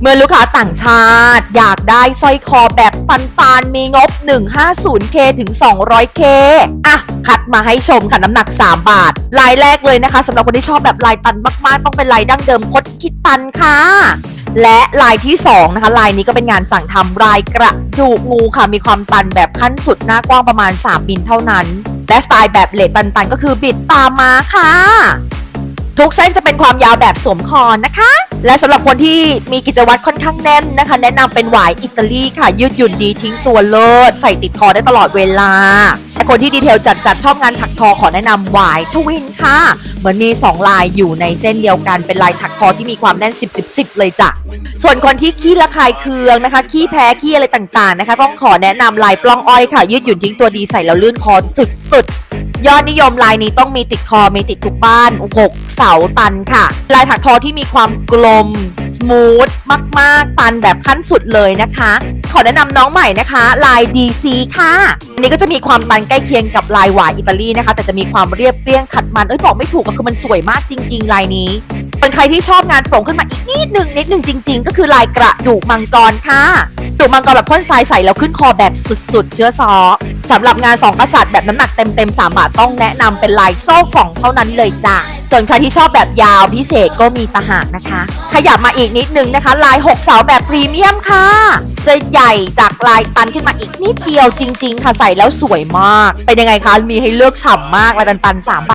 เมื่อลูกค้าต่างชาติ อยากได้สร้อยคอแบบปันปานๆ มีงบ 150k ถึง 200k อะ คัดมาให้ชมค่ะน้ำหนัก 3 บาท ลายแรกเลยนะคะสำหรับคนที่ชอบแบบลายตันมาก ๆ ต้องเป็นลายดั้งเดิมคดคิดตันค่ะและลายที่2นะคะลายนี้ก็เป็นงานสั่งทำลายกระดูกงูค่ะมีความตันแบบขั้นสุดหน้ากว้างประมาณ 3มิลเท่านั้น และสไตล์แบบเลดตันๆก็คือบิดตามมาค่ะ ทุกเส้นจะเป็นความยาวแบบสวมคอนนะคะ และสำหรับคนที่มีกิจวัตรค่อนข้างแน่นนะคะ แนะนำเป็นหวายอิตาลีค่ะ ยืดหยุ่นดีทิ้งตัวเลิศ ใส่ติดคอได้ตลอดเวลาและคนที่ดีเทลจัดจัดชอบงานถักทอขอแนะนำหวายชวินค่ะ เหมือนมี 2 ลายอยู่ในเส้นเดียวกันเป็นลายถักทอที่มีความแน่น 10 10 10 เลยจ้ะส่วนคนที่ขี้ระคายเคืองนะคะ ขี้แพ้ขี้อะไรต่างๆนะคะ ต้องขอแนะนำลายปล้องอ้อยค่ะ ยืดหยุ่นทิ้งตัวดีใส่แล้วลื่นคอสุดๆ ยอดนิยมลายนี้ต้องมีติดคอมีติดทุกบ้าน6เสาตันค่ะ ลายถักทอที่มีความกลมสมูทมาก ๆ ตันแบบขั้นสุดเลยนะคะ ขอแนะนำน้องใหม่นะคะ ลาย DC ค่ะ อันนี้ก็จะมีความตันใกล้เคียงกับลายหวายอิตาลีนะคะ แต่จะมีความเรียบเรียงขัดมัน เอ้ยบอกไม่ถูกก็คือมันสวยมากจริง ๆ ลายนี้เป็นใครที่ชอบงานโปร่งขึ้นมาอีกนิดหนึ่งนิดหนึ่งจริง ๆ ก็คือลายกระดูกมังกรค่ะดูกมังกรแบบพ่นทรายใส่แล้วขึ้นคอแบบสุด ๆ เชื้อซอ สำหรับงานสองกษัตริย์แบบน้ำหนักเต็มๆ 3 บาทต้องแนะนำเป็นลายโซ่กล่องเท่านั้นเลยจ้ะส่วนใครที่ชอบแบบยาวพิเศษก็มีตะหากนะคะ ขยับมาอีกนิดนึงนะคะ ลาย6เสาแบบพรีเมียมค่ะ จะใหญ่จากลายตันขึ้นมาอีกนิดเดียวจริง ๆ ค่ะใส่แล้วสวยมาก เป็นยังไงคะ มีให้เลือกฉ่ำมากลายตันๆ3บาท